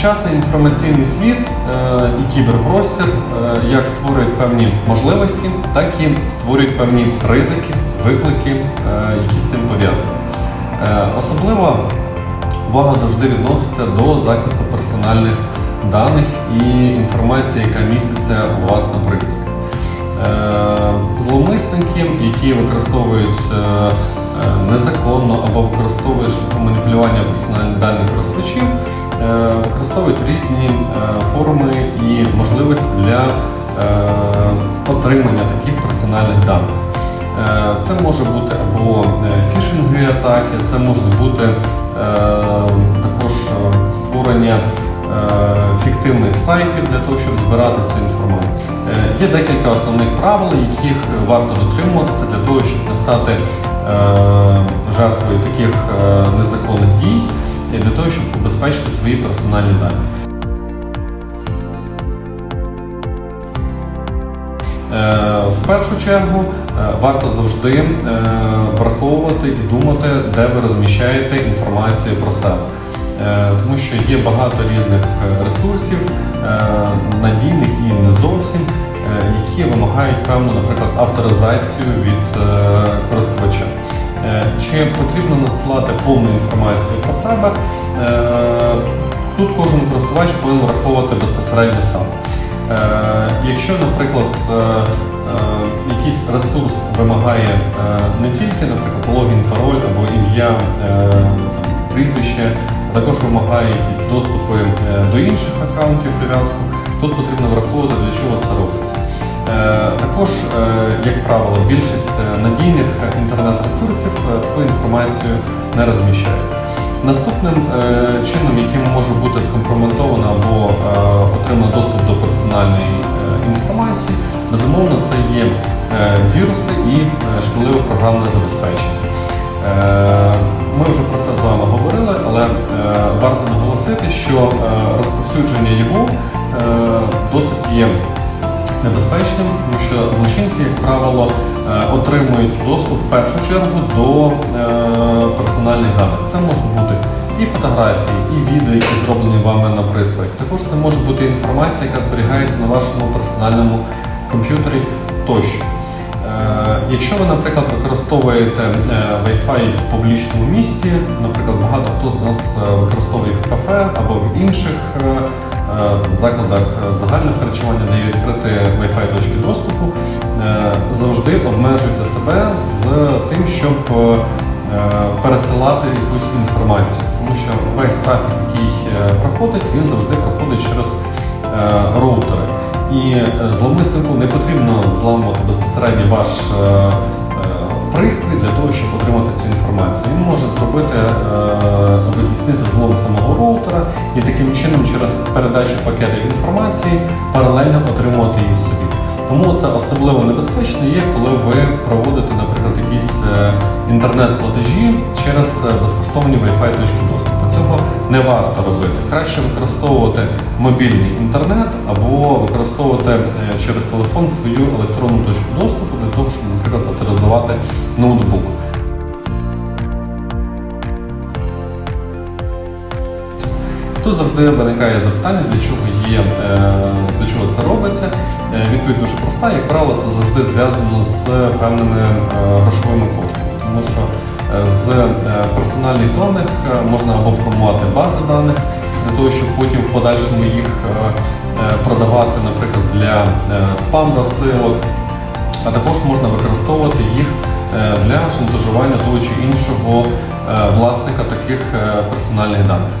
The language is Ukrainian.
Сучасний інформаційний світ е, і кіберпростір е, як створюють певні можливості, так і створюють певні ризики, виклики, е, які з цим пов'язані. Особлива увага завжди відноситься до захисту персональних даних і інформації, яка міститься у вас на пристрої. Зловмисники, які використовують незаконно або використовують маніпулювання персональних даних користувачів, використовують різні е, форми і можливості для е, отримання таких персональних даних. Е, Це може бути або е, фішингові атаки, це може бути е, також е, створення е, фіктивних сайтів для того, щоб збирати цю інформацію. Е, Є декілька основних правил, яких варто дотримуватися для того, щоб не стати е, жертвою таких е, незаконних дій для того, щоб убезпечити свої персональні дані. Е, В першу чергу е, варто завжди е, враховувати і думати, де ви розміщаєте інформацію про себе. Тому що є багато різних ресурсів, надійних і не зовсім, які вимагають певну, наприклад, авторизацію від Чи потрібно надсилати повну інформацію про себе? Е, Тут кожен користувач повинен враховувати безпосередньо сам. Е, Якщо, наприклад, е, якийсь ресурс вимагає не тільки, наприклад, логін, пароль або ім'я, прізвище, а також вимагає якісь доступи до інших аккаунтів прив'язку, тут потрібно враховувати, для чого це робиться. Е, Також, е, як правило, більшість е, надійних інтернет-ресурсів таку інформацію не розміщає. Наступним чином, яким може бути скомпрометовано або отримано доступ до персональної інформації, безумовно, це є віруси і шкідливе програмне забезпечення. Ми вже про це з вами говорили, але варто наголосити, що розповсюдження його досить є небезпечним, тому що злочинці, як правило, е, отримують доступ в першу чергу до е, персональних даних. Це можуть бути і фотографії, і відео, які зроблені вами на пристроях. Також це може бути інформація, яка зберігається на вашому персональному комп'ютері тощо. Е, Якщо ви, наприклад, використовуєте Wi-Fi в публічному місті, наприклад, багато хто з нас використовує в кафе або в інших е, е, закладах загального харчування, є відкриті Wi-Fi точки доступу, е, завжди обмежуйте себе з тим, щоб е, пересилати якусь інформацію, тому що весь трафік, який е, проходить, він завжди проходить через е, роутери. І е, зловмиснику не потрібно зламувати безпосередньо ваш е, е, пристрій для того, щоб отримати цю інформацію. Він може зробити е, або здійснити злом самого роутера і таким чином через передачу пакетів інформації паралельно отримувати її собі. Тому це особливо небезпечно є, коли ви проводите, наприклад, якісь е, інтернет-платежі через е, безкоштовні Wi-Fi точки доступу. Цього не варто робити. Краще використовувати мобільний інтернет або використовувати через телефон свою електронну точку доступу ноутбук. Тут завжди виникає запитання, для чого є, е, для чого це робиться. Е, Відповідь дуже проста, як правило, це завжди зв'язано з певними е, грошовими коштами, тому що з персональних даних можна або формувати бази даних для того, щоб потім в подальшому їх продавати, наприклад, для спам-розсилок, а також можна використовувати їх для шантажування того чи іншого е, власника таких е, персональних даних.